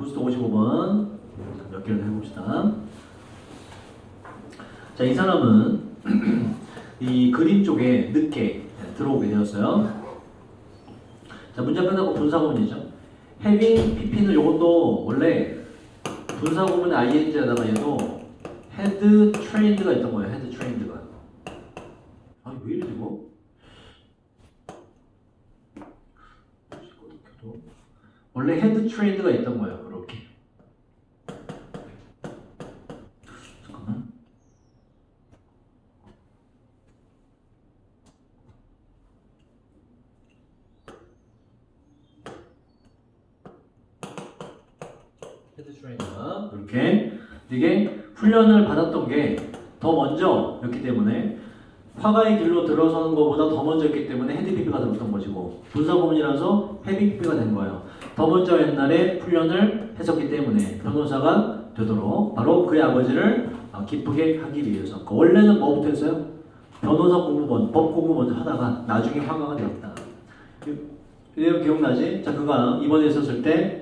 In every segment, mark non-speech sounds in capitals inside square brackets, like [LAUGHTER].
부스터 55번 몇 개를 해봅시다. 자, 이 사람은 [CLEARS THROAT] 이 그림 쪽에 늦게 들어오게 되었어요. 자, 문제 끝나고 분사구문이죠. having pp는 요것도 원래 분사구문의 ing에다가 얘도 had trained가 있던 거예요. had trained가. 아, 왜 이러지 뭐? 원래 헤드 트레이드가 있던 거예요. 그렇게. 잠깐만. 헤드 트레이드 이게 훈련을 받았던 게 더 먼저였기 때문에 화가의 길로 들어서는 것보다 더 먼저였기 때문에 헤드피피가 들었던 것이고 분사구문이라서 헤비피피가 된 거예요. 더 먼저 옛날에 훈련을 했었기 때문에 변호사가 되도록 바로 그의 아버지를 어, 기쁘게 하기 위해서 그 원래는 뭐부터 했어요? 변호사 공부 먼저, 법 공부 먼저 하다가 나중에 화가가 되었다. 이- 이 내용 기억나지? 자, 그가 입원해 있었을 때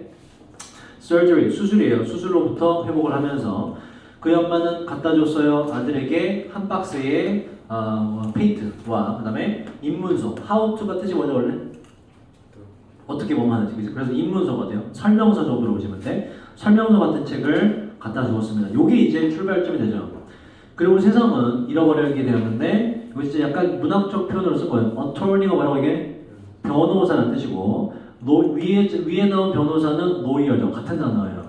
surgery, 수술이에요. 수술로부터 회복을 하면서 그 엄마는 갖다 줬어요. 아들에게 한 박스에 어, 페인트와 그 다음에 입문서, how to가 뜻이 뭐죠 원래? 어떻게 보면 하는지 그죠? 그래서 입문서가 돼요. 설명서 정도로 보시면 돼. 설명서 같은 책을 갖다 주었습니다. 요게 이제 출발점이 되죠. 그리고 세상은 잃어버리게 되었는데 이거 진짜 약간 문학적 표현으로 쓴 거예요. attorney가 뭐라고 이게 변호사라는 뜻이고 노, 위에 위에 나온 변호사는 노이어죠. 같은 단어예요.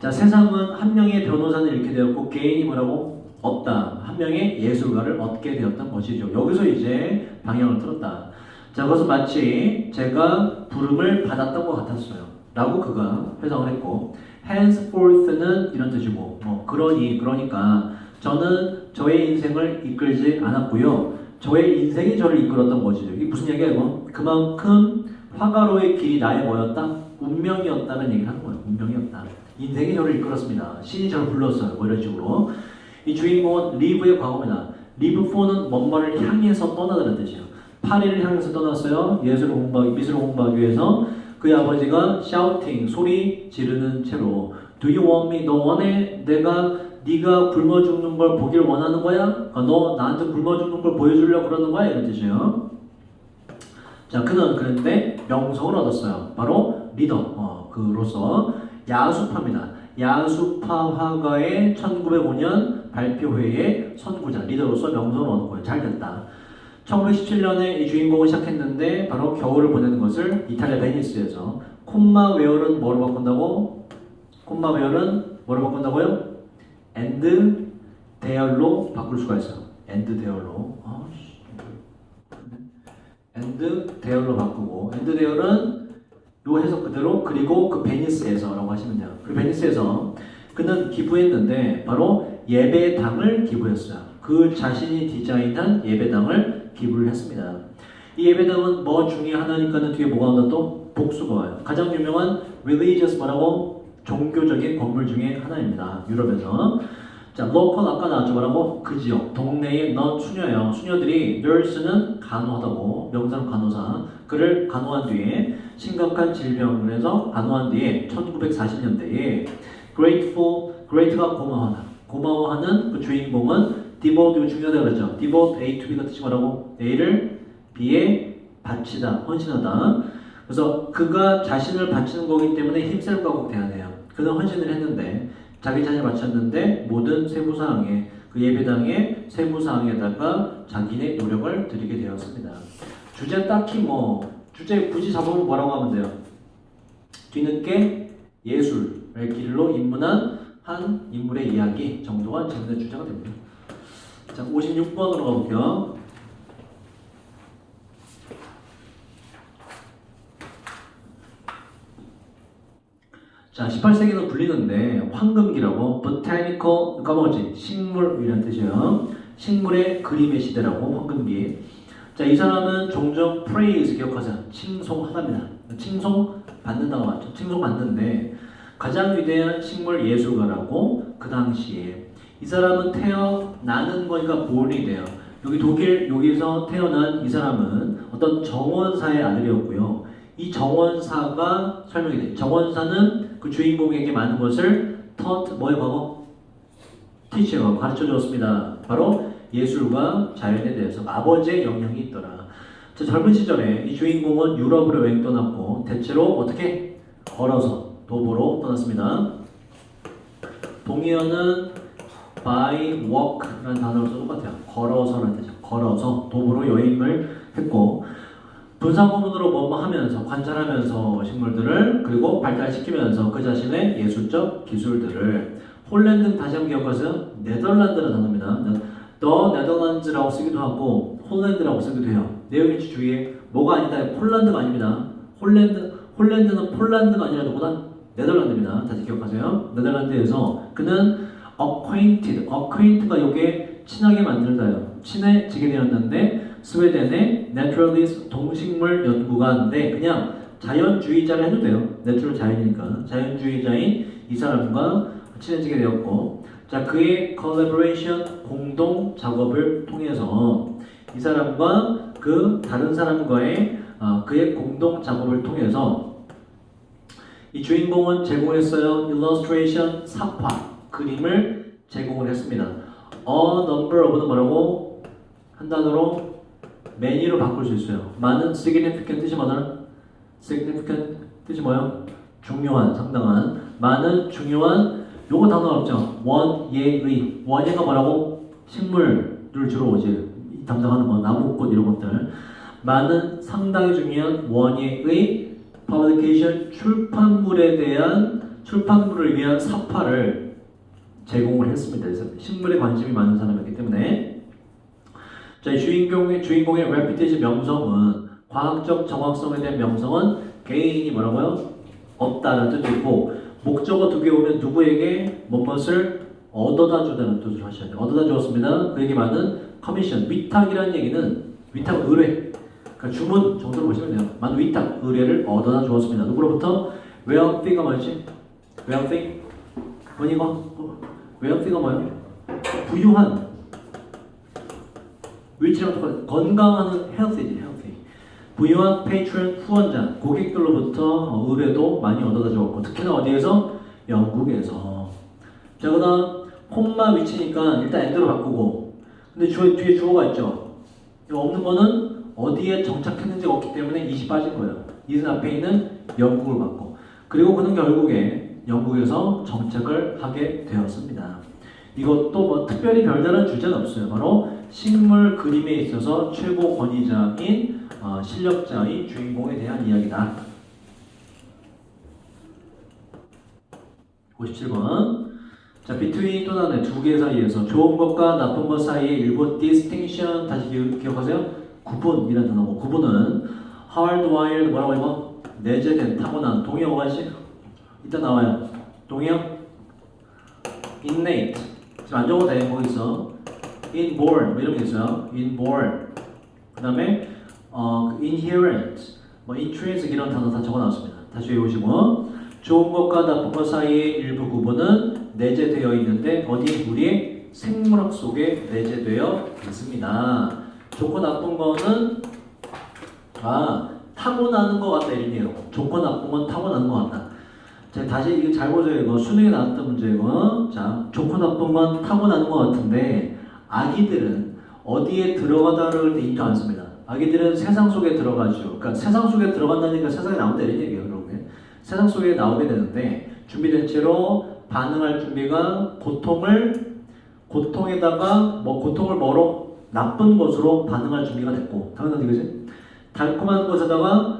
자 세상은 한 명의 변호사는 잃게 되었고 개인이 뭐라고 없다. 한 명의 예술가를 얻게 되었던 것이죠. 여기서 이제 방향을 틀었다. 자, 그것은 마치 제가 부름을 받았던 것 같았어요. 라고 그가 해석을 했고, henceforth는 이런 뜻이고, 뭐, 그러니, 그러니까, 저는 저의 인생을 이끌지 않았고요. 저의 인생이 저를 이끌었던 것이죠. 이게 무슨 얘기예요? 그만큼 화가로의 길이 나의 뭐였다? 운명이었다는 얘기를 하는 거예요. 운명이었다. 인생이 저를 이끌었습니다. 신이 저를 불렀어요. 뭐 이런 식으로. 이 주인공은 리브의 과거입니다. 리브 4는 뭔가를 향해서 떠나다는 뜻이에요. 파리를 향해서 떠났어요. 예술을 공부하기, 미술을 공부하기 위해서 그의 아버지가 shouting 소리 지르는 채로 Do you want me? 너 원해? 내가 네가 굶어 죽는 걸 보길 원하는 거야? 그러니까 너 나한테 굶어 죽는 걸 보여주려고 그러는 거야? 이런 뜻이에요. 자, 그는 그런데 명성을 얻었어요. 바로 리더, 어, 그로서 야수파입니다. 야수파 화가의 1905년 발표회의 선구자, 리더로서 명성을 거예요. 잘 됐다. 1917년에 이 주인공을 시작했는데 바로 겨울을 보내는 것을 이탈리아 베니스에서 콤마 웨어는 뭐로 바꾼다고? 콤마 웨어는 뭐로 바꾼다고요? 엔드 대열로 바꿀 수가 있어요. 엔드 대열로. 엔드 대열로 바꾸고 엔드 대열은 요 해석 그대로 그리고 그 베니스에서라고 하시면 돼요. 그 베니스에서 그는 기부했는데 바로 예배당을 기부했어요. 그 자신이 디자인한 예배당을 기부를 했습니다. 이 예배당은 뭐 중에 하나니까는 뒤에 뭐가 온다 또 복수가 와요. 가장 유명한 religious 뭐라고 종교적인 건물 중에 하나입니다. 유럽에서 자, local 아까 나왔죠? 뭐라고? 그 지역 동네에 넌 수녀예요. 수녀들이 nurse는 간호하다고. 명상 간호사. 그를 간호한 뒤에 심각한 질병을 해서 간호한 뒤에 1940년대에 grateful grateful가 고마워하다 고마워하는 그 주인공은 devote 중요하다 그랬죠. devote A to B가 뜻이 뭐라고? A를 B에 바치다 헌신하다. 그래서 그가 자신을 바치는 거기 때문에 힘쓸 거고 대안해요. 그는 헌신을 했는데 자기 자신을 바쳤는데 모든 세부사항에 그 예배당의 세부사항에다가 자기의 노력을 들이게 되었습니다. 주제 딱히 뭐 주제 굳이 잡으면 뭐라고 하면 돼요? 뒤늦게 예술의 길로 입문한 한 인물의 이야기 정도가 재밌는 주제가 됩니다. 자, 56번으로 가볼게요. 자, 18세기는 불리는데 황금기라고 botanical 까먹었지 식물이라는 뜻이에요. 식물의 그림의 시대라고 황금기. 자, 이 사람은 종종 praise 기억하세요. 칭송하답니다. 칭송 받는다고 맞죠? 칭송 받는데 가장 위대한 식물 예술가라고 그 당시에 이 사람은 태어나는 거니까 born이 돼요. 여기 독일 여기서 태어난 이 사람은 어떤 정원사의 아들이었고요. 이 정원사가 설명이 돼요. 정원사는 그 주인공에게 많은 것을 taught 뭐의 과거? teach가 가르쳐 주었습니다. 바로 예술과 자연에 대해서 아버지의 영향이 있더라. 자, 젊은 시절에 이 주인공은 유럽으로 여행 떠났고 대체로 어떻게 걸어서 도보로 떠났습니다. 동의어는 by walk라는 단어로 써 똑같아요. 걸어서라는 뜻이죠. 걸어서 도보로 여행을 했고 분사구문으로 뭐뭐 하면서 관찰하면서 식물들을 그리고 발달시키면서 그 자신의 예술적 기술들을 홀랜드 다시 한번 기억하세요. 네덜란드라는 단어입니다. 더 네덜란드라고 쓰기도 하고 홀랜드라고 쓰기도 해요. 내용일치 주의에 뭐가 아니다. 폴란드가 아닙니다. 홀랜드 홀랜드는 폴란드가 아니라 누구다? 네덜란드입니다. 다시 기억하세요. 네덜란드에서 그는 acquainted, acquaint가 이게 친하게 만들다요. 친해지게 되었는데 스웨덴의 naturalist 동식물 연구가인데 그냥 자연주의자를 해도 돼요. 내추럴 자연이니까 자연주의자인 이 사람과 친해지게 되었고 자 그의 collaboration 공동 작업을 통해서 이 사람과 그 다른 사람과의 어, 그의 공동 작업을 통해서 이 주인공은 제공했어요 illustration 사파 그림을 제공을 했습니다. a number of는 뭐라고 한 단어로 many로 바꿀 수 있어요. 많은 significant 뜻이 뭐잖아? significant 뜻이 뭐예요? 중요한, 상당한 많은 중요한 요거 단어 없죠? 원예의 원예가 뭐라고? 식물들 주로 오지 담당하는 뭐 나무꽃 이런 것들 많은 상당히 중요한 원예의 publication 출판물에 대한 출판물을 위한 사파를 제공을 했습니다. 그래서 식물에 관심이 많은 사람이기 때문에 자, 이 주인공의 주인공의 reputation 명성은 과학적 정확성에 대한 명성은 개인이 뭐라고요? 없다는 뜻이 있고 목적어 두 개 오면 누구에게 무엇을 얻어다 주다는 뜻으로 하셔야 돼요. 얻어다 주었습니다. 그에게 많은 커미션, 위탁이라는 얘기는 위탁 의뢰, 그러니까 주문 정도로 보시면 돼요. 많은 위탁 의뢰를 얻어다 주었습니다. 누구로부터? wealthy가 뭐지? wealthy? 뭐니 이거? wealthy가 뭐예요? 부유한 위치랑 똑같아. 건강한 healthy지, healthy. 부유한 patron 후원자, 고객들로부터 의뢰도 많이 얻어다 주었고, 특히나 어디에서? 영국에서. 자, 그 다음, 콤마 위치니까 일단 엔드로 바꾸고, 근데 주, 뒤에 주어가 있죠? 없는 거는 어디에 정착했는지가 없기 때문에 이시 빠진 거예요. 이은 앞에 있는 영국을 받고, 그리고 그는 결국에 영국에서 정착을 하게 되었습니다. 이것도 뭐 특별히 별다른 주제는 없어요. 바로 식물 그림에 있어서 최고 권위자인 어, 실력자인 주인공에 대한 이야기다. 57번. 자, between 또 나네 두 개 사이에서 좋은 것과 나쁜 것 사이의 일부 distinction 다시 기, 기억하세요? 구분이라는 단어고 구분은 hardwired 뭐라고 이거? 내재된 타고난 동의어 가지 이따 나와요. 동의어? innate 지금 안 적어도 돼 거기 있어. Inborn 뭐게 있어요. inborn 그 다음에 어, 그 inherent 뭐 intrinsic 이런 단어 다 적어놨습니다. 다시 외우시고 좋은 것과 나쁜 것 사이의 일부 구분은 내재되어 있는데 어디 우리의 생물학 속에 내재되어 있습니다. 좋고 나쁜 거는 아 타고나는 것 같다 이런 얘기예요. 좋고 나쁜 건 타고나는 것 같다. 자, 다시 이거 잘 보세요. 이거 수능에 나왔던 문제고 자 좋고 나쁜 건 타고나는 것 같은데 아기들은 어디에 들어가다를 인정 안 씁니다. 아기들은 세상 속에 들어가죠. 그러니까 세상 속에 들어간다니까 세상에 나온다 이런 얘기예요. 그러면 세상 속에 나오게 되는데 준비된 채로 반응할 준비가 고통을 고통에다가 뭐 고통을 뭐로 나쁜 것으로 반응할 준비가 됐고 당연하지 그지? 달콤한 것에다가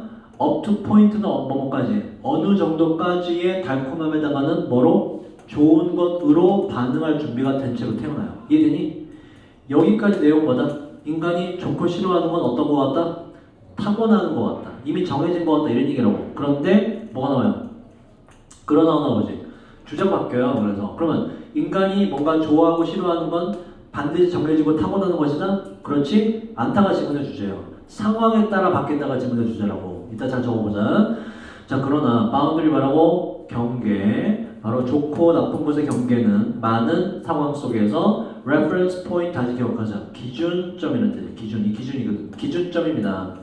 to point는 뭐뭐까지 어느 정도까지의 달콤함에다가는 뭐로 좋은 것으로 반응할 준비가 된 채로 태어나요. 이해되니? 여기까지 내용보다 인간이 좋고 싫어하는 건 어떤 것 같다? 타고나는 것 같다. 이미 정해진 것 같다. 이런 얘기라고. 그런데 뭐가 나와요? 그러 나오나 보지. 주제가 바뀌어요. 그래서 그러면 인간이 뭔가 좋아하고 싫어하는 건 반드시 정해지고 타고나는 것이다? 그렇지 않다가 지문의 주제예요. 상황에 따라 바뀐다가 지문의 주제라고. 이따 잘 적어보자. 자 그러나 바운드리 말하고 경계 바로 좋고 나쁜 것의 경계는 많은 상황 속에서 reference point 다시 기억하자. 기준점이라는 뜻이에요. 기준이 기준이거든. 기준점입니다.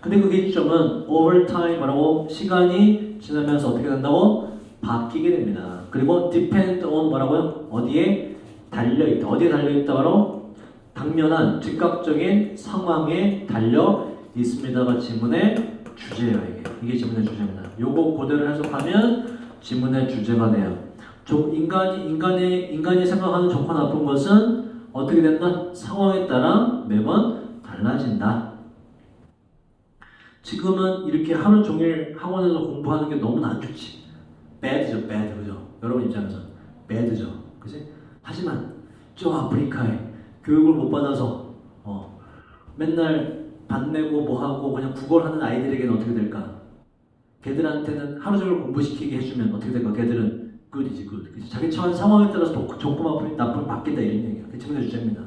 근데 그 기준점은 over time 뭐라고 시간이 지나면서 어떻게 된다고 바뀌게 됩니다. 그리고 depend on 뭐라고요? 어디에 달려 있다. 어디에 달려 있다 바로 당면한 즉각적인 상황에 달려 있습니다가 지문의 주제예요. 이게 이게 지문의 주제입니다. 요거 그대로 해석하면 지문의 주제가 돼요. 조, 인간이 인간의 인간이 생각하는 좋고 나쁜 것은 어떻게 된다? 상황에 따라 매번 달라진다. 지금은 이렇게 하루 종일 학원에서 공부하는 게 너무나 안 좋지. bad죠, bad, 그죠? 여러분 입장에서 bad죠, 그지? 하지만 저 아프리카에 교육을 못 받아서 어, 맨날 반 내고 뭐 하고 그냥 구걸하는 아이들에게는 어떻게 될까? 걔들한테는 하루 종일 공부시키게 해주면 어떻게 될까? 걔들은 good이지 good. 그치? 자기 처한 상황에 따라서 좋- 좋고 나쁜 바뀐다 이런 얘기야. 그 지문의 주제입니다.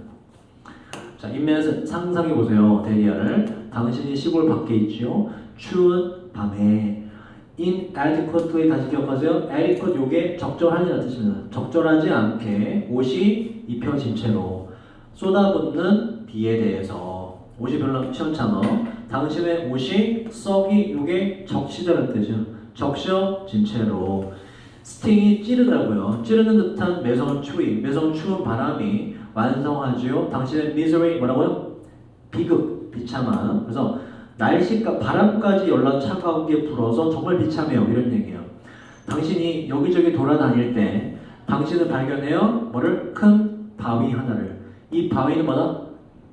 자, 인면에서 상상해 보세요. 대리아를 당신이 시골 밖에 있지요. 추운 밤에 inadequately 다시 기억하세요. adequate 요게 적절하지라는 뜻입니다. 적절하지 않게 옷이 입혀진 채로 쏟아붓는 비에 대해서 옷이 별로 시원찮아. 당신의 옷이 썩이 요게 적시다는 뜻이죠. 적셔진 채로 스팅이 찌르다고요. 찌르는 듯한 매서운 추위, 매서운 추운 바람이 완성하지요. 당신의 misery 뭐라고요? 비극, 비참함. 그래서 날씨가 바람까지 연락 차가우게 불어서 정말 비참해요. 이런 얘기예요. 당신이 여기저기 돌아다닐 때 당신은 발견해요. 뭐를 큰 바위 하나를. 이 바위는 뭐다?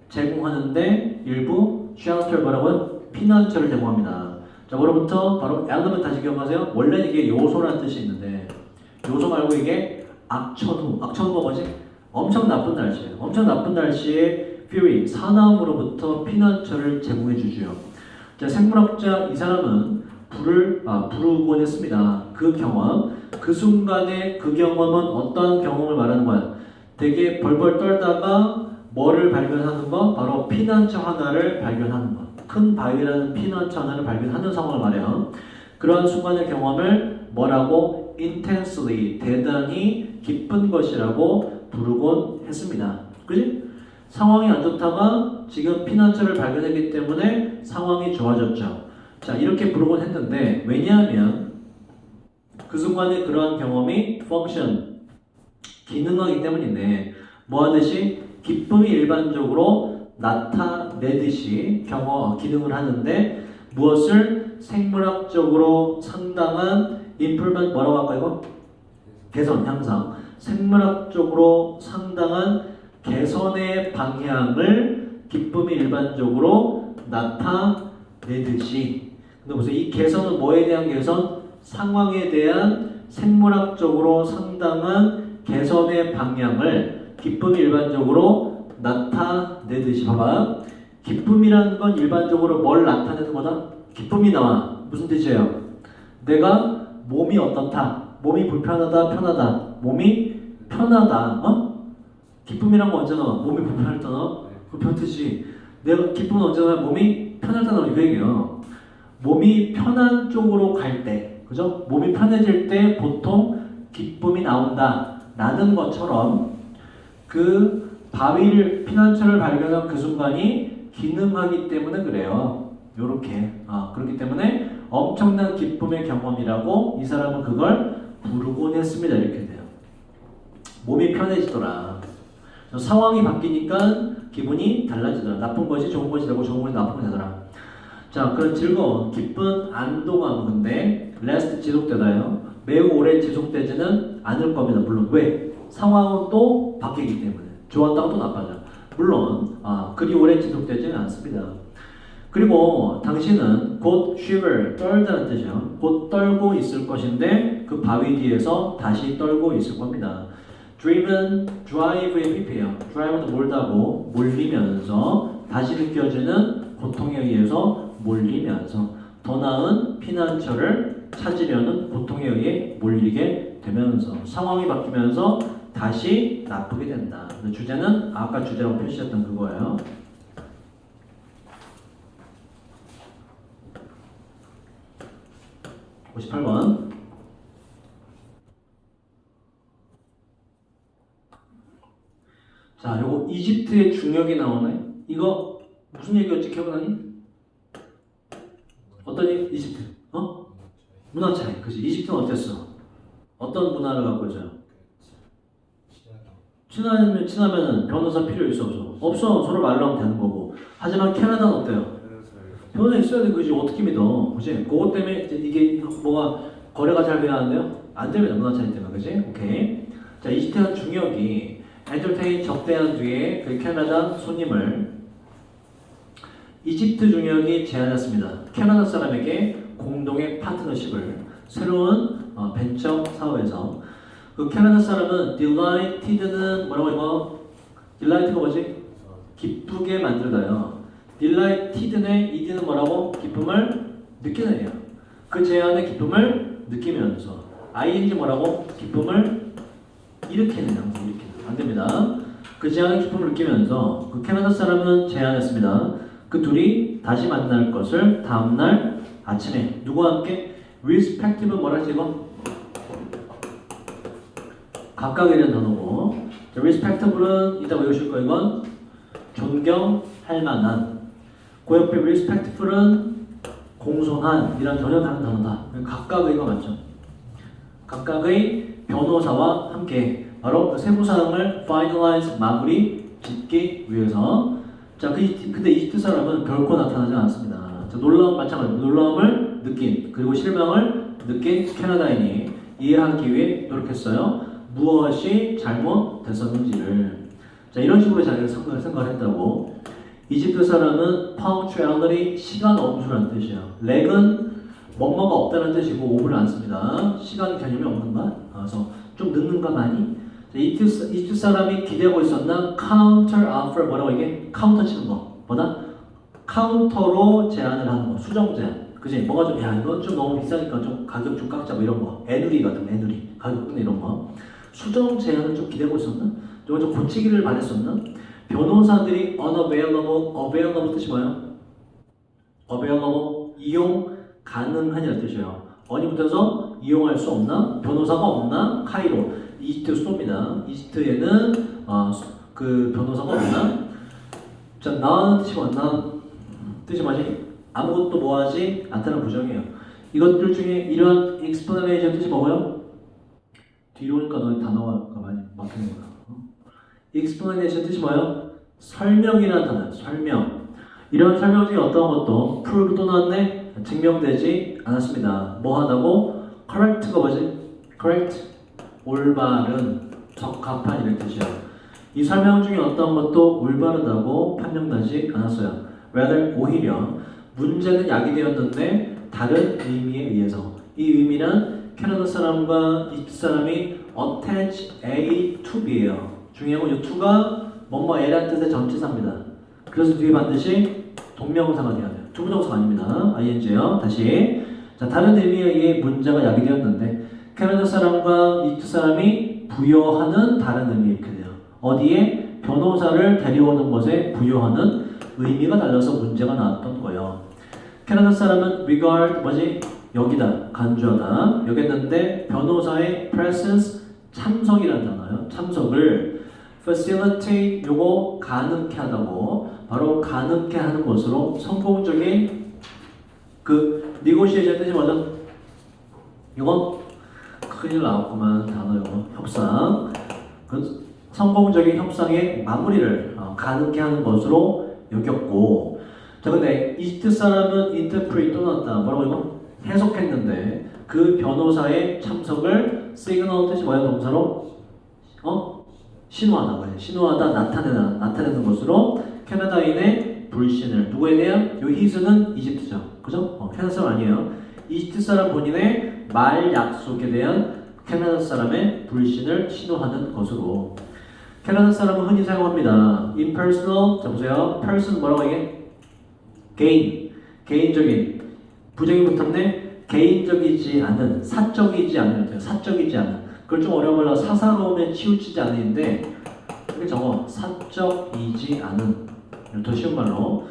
제공하는데 일부 shelter 뭐라고요? 피난처를 제공합니다. 자, 뭐로부터 바로 element 다시 기억하세요. 원래 이게 요소라는 뜻이 있는데 요소 말고 이게 악천후. 악천후가 뭐지? 엄청 나쁜 날씨예요. 엄청 나쁜 날씨에 fury, 사나움으로부터 피난처를 제공해 주지요. 자, 생물학자 이 사람은 불을 아, 부르곤 했습니다. 그 경험, 그 순간의 그 경험은 어떠한 경험을 말하는 거야? 되게 벌벌 떨다가 뭐를 발견하는 거? 바로 피난처 하나를 발견하는 거. 큰 바위라는 피난처 하나를 발견하는 상황을 말해요. 그러한 순간의 경험을 뭐라고? Intensely, 대단히 기쁜 것이라고 부르곤 했습니다. 그지? 상황이 안 좋다가 지금 피난처를 발견했기 때문에 상황이 좋아졌죠. 자, 이렇게 부르곤 했는데, 왜냐하면 그 순간에 그러한 경험이 function, 기능하기 때문인데, 뭐 하듯이 기쁨이 일반적으로 나타내듯이 경험, 기능을 하는데, 무엇을 생물학적으로 상당한 improvement 뭐라고 할까 이거? 개선, 향상. 생물학적으로 상당한 개선의 방향을 기쁨이 일반적으로 나타내듯이 근데 보세요 이 개선은 뭐에 대한 개선? 상황에 대한 생물학적으로 상당한 개선의 방향을 기쁨이 일반적으로 나타내듯이 봐봐 기쁨이라는 건 일반적으로 뭘 나타내는 거다? 기쁨이 나와 무슨 뜻이에요? 내가 몸이 어떻다 몸이 불편하다 편하다 몸이 편하다 어? 기쁨이란 건 언제나 몸이 불편할 때나 그 편듯이 내가 기쁨은 언제나 몸이 편할 때나 그 얘기예요. 몸이 편한 쪽으로 갈 때, 그죠? 몸이 편해질 때 보통 기쁨이 나온다. 라는 것처럼 그 바위를 피난처를 발견한 그 순간이 기능하기 때문에 그래요. 요렇게 아 그렇기 때문에 엄청난 기쁨의 경험이라고 이 사람은 그걸 부르곤 했습니다. 이렇게 돼요. 몸이 편해지더라. 상황이 바뀌니까 기분이 달라지더라. 나쁜 것이 좋은 것이 되고 좋은 것이 나쁜 것이 되더라. 자, 그런 즐거운, 기쁜, 안도감 근데 last 지속되나요? 매우 오래 지속되지는 않을 겁니다. 물론 왜? 상황은 또 바뀌기 때문에 좋았다가 또 나빠져. 물론 아, 그리 오래 지속되지는 않습니다. 그리고 당신은 곧 shiver, 떨다는 뜻이요. 곧 떨고 있을 것인데 그 바위 뒤에서 다시 떨고 있을 겁니다. driven, drive의 PP예요. drive는 몰다고 몰리면서 다시 느껴지는 고통에 의해서 몰리면서 더 나은 피난처를 찾으려는 고통에 의해 몰리게 되면서 상황이 바뀌면서 다시 나쁘게 된다. 주제는 아까 주제라고 표시했던 그거예요. 오십팔 번 자, 요거 이집트의 중력이 나오네. 이거 무슨 얘기였지? 기억나니? 어떤 얘기? 이집트. 어? 문화 차이. 그지? 이집트는 어땠어? 어떤 문화를 갖고 있어요? 친하면 친하면 변호사 필요 있어 없어? 없어 서로 말로 하면 되는 거고 하지만 캐나다는 어때요? 변호사 있어야 돼 그지 어떻게 믿어 그지? 그것 때문에 이게 뭐가 거래가 잘 돼가는데요? 안 됩니다 문화 차이 때문에 그지? 오케이 자 이집트한 중역이 엔터테인 접대한 뒤에 그 캐나다 손님을 이집트 중역이 제안했습니다 캐나다 사람에게 공동의 파트너십을 새로운 어, 벤처 사업에서 그 캐나다 사람은 delighted는 뭐라고 이거 delight가 뭐지? 기쁘게 만들다요. Delighted의 ed는 뭐라고? 기쁨을 느끼는요. 그 제안의 기쁨을 느끼면서 ing 뭐라고? 기쁨을 일으키는 항상 일으키는 안 됩니다. 그 제안의 기쁨을 느끼면서 그 캐나다 사람은 제안했습니다. 그 둘이 다시 만날 것을 다음날 아침에 누구와 함께 respective 뭐라 지 이거? 각각이라는 단어고 자, respectable은 이따 외우실 거 이건 존경할 만한 그 옆에 respectful은 공손한 이란 전혀 다른 단어다. 각각의 거 맞죠? 각각의 변호사와 함께 바로 그 세부 사항을 finalize 마무리 짓기 위해서. 자 그, 이- 근데 이집트 사람은 결코 나타나지 않았습니다. 자, 놀라움 마찬가지 놀라움을 느낀 그리고 실망을 느낀 캐나다인이 이해하기 위해 노력했어요. 무엇이 잘못됐었는지를. 자 이런 식으로 자기가 생각을 했다고 이집트 사람은 punctuality 시간 엄수라는 뜻이에요 렉은 뭐뭐가 없다는 뜻이고 오브를 안 씁니다 시간 개념이 없는가? 아, 그래서 좀 늦는가 많이? 자, 이집트, 사람이 기대하고 있었나? counter 뭐라고 이게? 카운터 치는 거 뭐다? 카운터로 제안을 하는 거 수정 제안 그지? 뭐가 좀, 야, 이건 좀 너무 비싸니까 좀 가격 좀 깎자, 뭐 이런 거. 애누리 같은 거, 애누리. 가격 깎는 이런 거. 수정 제한을 좀 기대하고 있었나? 이거 좀 고치기를 바랬었나? 변호사들이 unavailable, available 뜻이 뭐예요? available, 이용 가능하냐는 뜻이에요. 어디 붙어서 이용할 수 없나? 변호사가 없나? 카이로. 이집트 수도입니다. 이집트에는 어, 수- 그 변호사가 없나? 자, 나는 뜻이? 난 뜻이 뭐지? 아무것도 뭐하지 않다는 부정이에요. 이것들 중에 이런 explanation 뜻이 뭐고요? 뒤로 오니까 너 단어가 많이 막히는 거야. 어? explanation 뜻이 뭐예요? 설명이라는 단어예요. 설명. 이런 설명 중에 어떤 것도 prove 또 나왔네? 증명되지 않았습니다. 뭐 하다고? correct가 뭐지? correct. 올바른, 적합한 이런 뜻이에요. 이 설명 중에 어떤 것도 올바르다고 판명되지 않았어요. rather 오히려 문제는 야기되었는데 다른 의미에 의해서 이 의미는 캐나다 사람과 이집트 사람이 attach A to B예요. 중요한 건이 to가 뭐뭐 A란 뜻의 전치사입니다. 그래서 뒤에 반드시 동명사가 돼야 돼요. 투부정사가 아닙니다. ing요. 다시 자 다른 의미에 의해 문제가 야기되었는데 캐나다 사람과 이집트 사람이 부여하는 다른 의미 이렇게 돼요. 어디에 변호사를 데려오는 것에 부여하는 의미가 달라서 문제가 나왔던 거예요. 캐나다 사람은 regard 뭐지? 여기다 간주하다 여겼는데 변호사의 presence 참석이라는 단어요. 참석을 facilitate 요거 가능케 하다고. 바로 가능케 하는 것으로 성공적인 그 negotiation 뜻이 뭐죠? 이건 큰일 나왔구만 단어 이거. 협상. 그 성공적인 협상의 마무리를 어, 가능케 하는 것으로 여겼고. 자 근데 이집트 사람은 인터프리 또 나왔다. 뭐라고 이거? 해석했는데 그 변호사의 참석을 시그널 뜻이 뭐야 동사로? 어 신호하다 뭐야 신호하다 나타내다 나타내는 것으로 캐나다인의 불신을 누구에 대한 요 히스는 이집트죠 그죠 어, 캐나다 사람 아니에요 이집트 사람 본인의 말 약속에 대한 캐나다 사람의 불신을 신호하는 것으로 캐나다 사람은 흔히 사용합니다. impersonal 자 보세요. person 뭐라고 이게? 개인 개인적인 부정이 붙었네. 개인적이지 않은 사적이지 않은 사적이지 않은 그걸 좀 어려운 걸로 사사로움에 치우치지 않은데 이렇게 적어. 사적이지 않은. 더 쉬운 말로.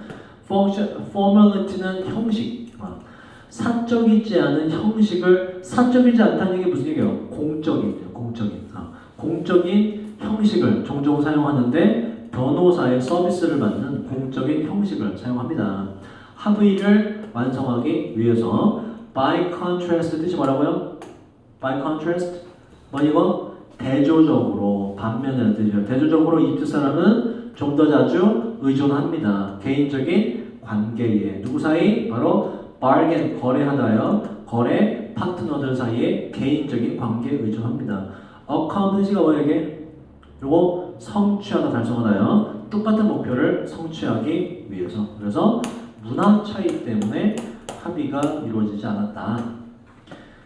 Formality는 형식. 어, 사적이지 않은 형식을 사적이지 않다는 게 무슨 얘기예요? 공적인 공적인. 어, 공적인 형식을 종종 사용하는데 변호사의 서비스를 받는 공적인 형식을 사용합니다. 합의를 완성하기 위해서 by contrast 뜻이 뭐라고요? by contrast 뭐 이거 대조적으로 반면이라는 뜻이에요. 대조적으로 이집트 사람은 좀 더 자주 의존합니다. 개인적인 관계에 누구 사이? 바로 bargain 거래하다요. 거래 파트너들 사이에 개인적인 관계에 의존합니다. accomplish가 뭐에게? 요거 성취하다 달성하다요. 똑같은 목표를 성취하기 위해서. 그래서 문화 차이 때문에 합의가 이루어지지 않았다.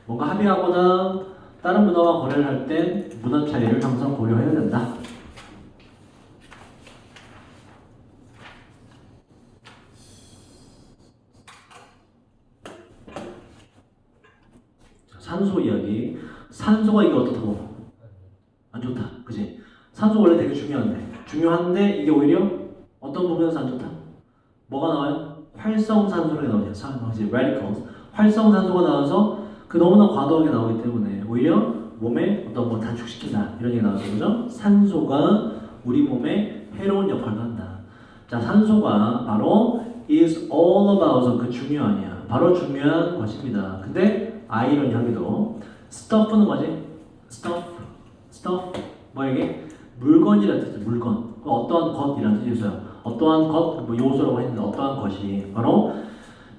뭔가 합의하거나 다른 문화와 거래를 할땐 문화 차이를 항상 고려해야 된다. 자, 산소 이야기. 산소가 이게 어떻다고? 안 좋다. 그지? 산소 원래 되게 중요한데. 중요한데 이게 오히려 어떤 부분에서 안 좋다? 뭐가 나와요? 활성산소가 나오죠. 활성산소가 나와서 그 너무나 과도하게 나오기 때문에 오히려 몸에 어떤 뭐 단축시킨다 이런 얘기 나오죠. 그죠? 산소가 우리 몸에 해로운 역할을 한다. 자, 산소가 바로 is all about 그 중요하냐. 바로 중요한 것입니다. 근데 아이러니하게도 stuff는 뭐지? stuff, stuff 뭐에게 물건이라는 뜻이죠. 물건. 그 어떠한 것이라는 뜻이 있어요. 어떠한 것, 뭐 요소라고 했는데 어떠한 것이 바로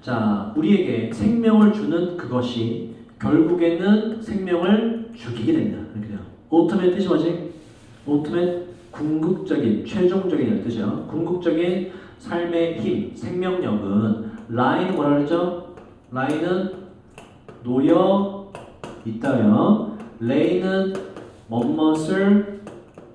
자 우리에게 생명을 주는 그것이 결국에는 생명을 죽이게 됩니다. 이렇게 돼요. ultimate 뜻이 뭐지? ultimate 궁극적인, 최종적인 뜻이요. 궁극적인 삶의 힘, 생명력은 라인 뭐라 그랬죠? 라인은 놓여 있다요. 레이는 멋멋을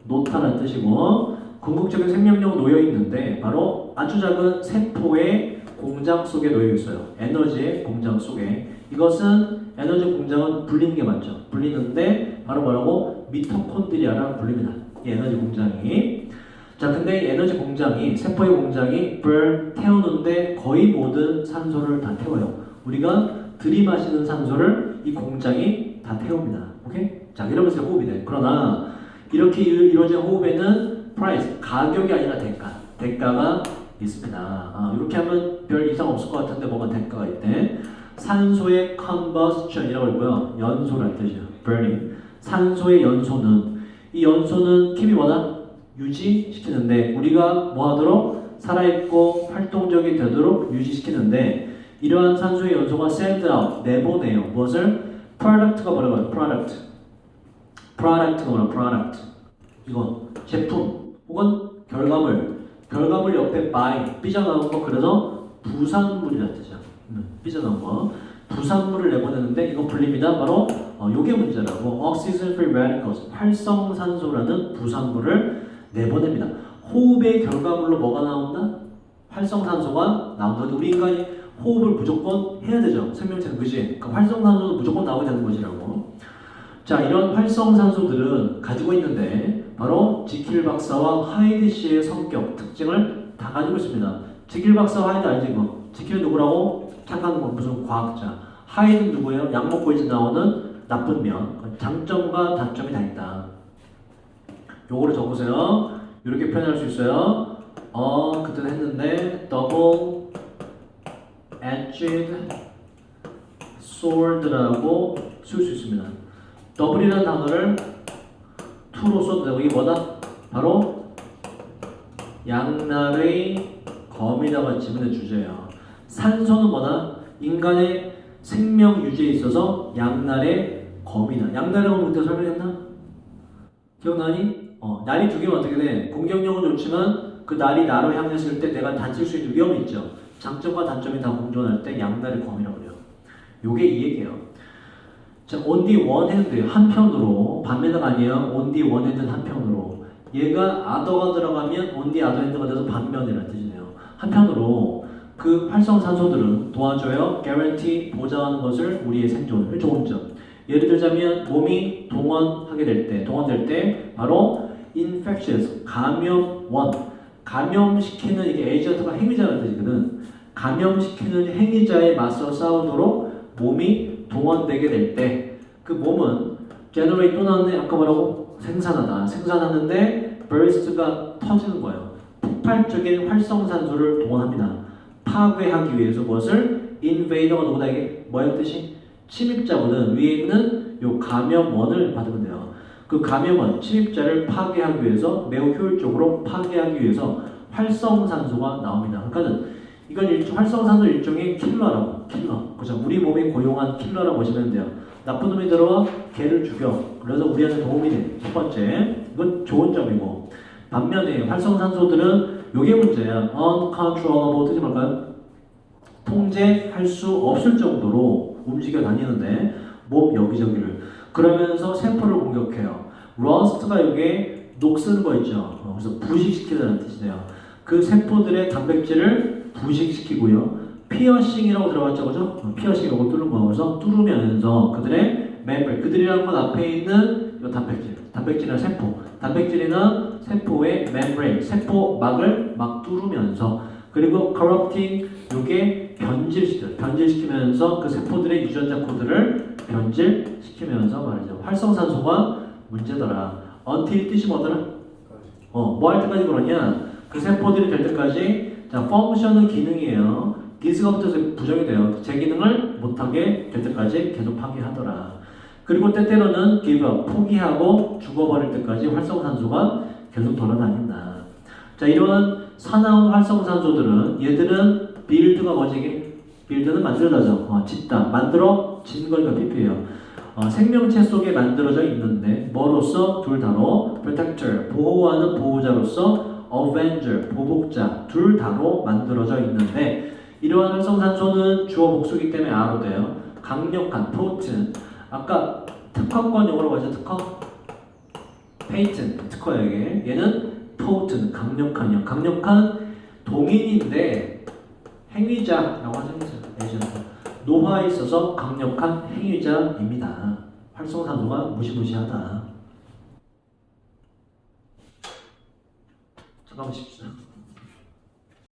놓다는 뜻이고 궁극적인 생명력은 놓여 있는데 바로 아주 작은 세포의 공장 속에 놓여 있어요. 에너지의 공장 속에 이것은 에너지 공장은 불리는 게 맞죠. 불리는데 바로 뭐라고 미토콘드리아라고 불립니다. 이 에너지 공장이 자 근데 이 에너지 공장이 세포의 공장이 burn 태우는데 거의 모든 산소를 다 태워요. 우리가 들이마시는 산소를 이 공장이 다 태웁니다. 오케이? 자 이러면서 호흡이 돼. 그러나 이렇게 이- 이루어진 호흡에는 price 가격이 아니라 대가 대가가 있습니다. 아, 이렇게 하면 별 이상 없을 것 같은데 뭐가 대가가 있대? 산소의 combustion이라고 하고요. 연소라는 뜻이에요. burning. 산소의 연소는 이 연소는 킴이 뭐다? 유지시키는데 우리가 뭐 하도록 살아있고 활동적이 되도록 유지시키는데 이러한 산소의 연소가 send out 내보내요. 무엇을? product가 뭐라고 해요? product. product가 뭐라? product. 이거 제품 혹은 결과물. 결과물 옆에 by 삐져나온 거 그래서 부산물이라는 뜻이야. 음, 삐져나온 거. 부산물을 내보내는데 이거 불립니다. 바로 어, 요게 문제라고 oxygen free radicals 활성산소라는 부산물을 내보냅니다. 호흡의 결과물로 뭐가 나온다? 활성산소가 나온다. 우리 인간이 호흡을 무조건 해야 되죠. 생명체는 그지? 그 활성산소도 무조건 나오게 되는 것이라고. 자, 이런 활성산소들은 가지고 있는데 바로 지킬 박사와 하이드 씨의 성격 특징을 다 가지고 있습니다. 지킬 박사와 하이드 알지? 지킬 누구라고? 건 무슨 과학자. 하이드 누구예요? 약 먹고 이제 나오는 나쁜 면. 장점과 단점이 다 있다. 요거를 적으세요. 이렇게 표현할 수 있어요. 어, 그때는 했는데 double edged sword라고 쓸 수 있습니다. 더블이라는 단어를 to로 써도 되고 이게 뭐다? 바로 양날의 검이라고 지문의 주제예요. 산소는 뭐다? 인간의 생명 유지에 있어서 양날의 검이다. 양날의 검 그때 설명했나? 기억나니? 어, 날이 두 개면 어떻게 돼? 공격력은 좋지만 그 날이 나로 향했을 때 내가 다칠 수 있는 위험이 있죠. 장점과 단점이 다 공존할 때 양날의 검이라고 그래요. 요게 이 얘기예요. 자, one hand 한편으로 반면은 아니에요. one hand 한편으로 얘가 other가 들어가면 other hand가 돼서 반면이라는 뜻이네요. 한편으로 그 활성산소들은 도와줘요. guarantee 보장하는 것을 우리의 생존을 좋은 점. 예를 들자면 몸이 동원하게 될 때, 동원될 때 바로 infectious 감염원 감염시키는 이게 에이전트가 행위자라는 뜻이거든. 감염시키는 행위자에 맞서 싸우도록 몸이 동원되게 될 때 그 몸은 generate 또 나왔네 아까 뭐라고 생산하다 생산하는데 burst가 터지는 거예요. 폭발적인 활성산소를 동원합니다. 파괴하기 위해서 무엇을 invader가 누구다 이게 뭐의 뜻이 침입자거든 위에 있는 요 감염원을 받으면 돼요. 그 감염원 침입자를 파괴하기 위해서 매우 효율적으로 파괴하기 위해서 활성산소가 나옵니다. 그러니까는 이건 일종 활성산소 일종의 킬러라고 킬러. 그죠? 우리 몸이 고용한 킬러라고 보시면 돼요. 나쁜 놈이 들어와 개를 죽여. 그래서 우리한테 도움이 돼. 첫 번째. 이건 좋은 점이고. 반면에 활성산소들은 요게 문제야. uncontrollable 뜻이 뭘까요? 통제할 수 없을 정도로 움직여 다니는데 몸 여기저기를 그러면서 세포를 공격해요. rust가 이게 녹쓰는 거 있죠. 어, 그래서 부식시키다는 뜻이에요. 그 세포들의 단백질을 부식시키고요. 피어싱이라고 들어갔죠, 그죠? 어, 피어싱이라고 뚫는 거. 그래서 뚫으면서 그들의 멤버, 그들이라는 건 앞에 있는 이 단백질, 단백질이나 세포, 단백질이나 세포의 membrane, 세포막을 막 뚫으면서 그리고 corrupting 이게 변질시켜 변질시키면서 그 세포들의 유전자 코드를 변질시키면서 말이죠. 활성산소가 문제더라. until 뜻이 뭐더라? 어, 뭐 할 때까지 그러냐? 그 세포들이 될 때까지 자, 펑션은 기능이에요. 디스가 붙어서 부정이 돼요. 제 기능을 못하게 될 때까지 계속 파괴하더라. 그리고 때때로는 up, 포기하고 죽어버릴 때까지 활성산소가 계속 돌아다닌다. 자, 이런 사나운 활성산소들은 얘들은 빌드가 뭐지? 빌드는 만들다죠. 어, 짓다. 만들어 진 거니까 PP예요. 어, 생명체 속에 만들어져 있는데 뭐로서 둘 다로 protector 보호하는 보호자로서 avenger 보복자 둘 다로 만들어져 있는데 이러한 활성산소는 주어 복수기 때문에 아로 돼요. 강력한 potent 아까 특허권 용어로 가죠 특허 patent 특허에게 얘는 potent 강력한 강력한 동인인데 행위자라고 하죠 에이전트 노화에 있어서 강력한 행위자입니다. 활성산소가 무시무시하다. 잠깐만 쉽시다.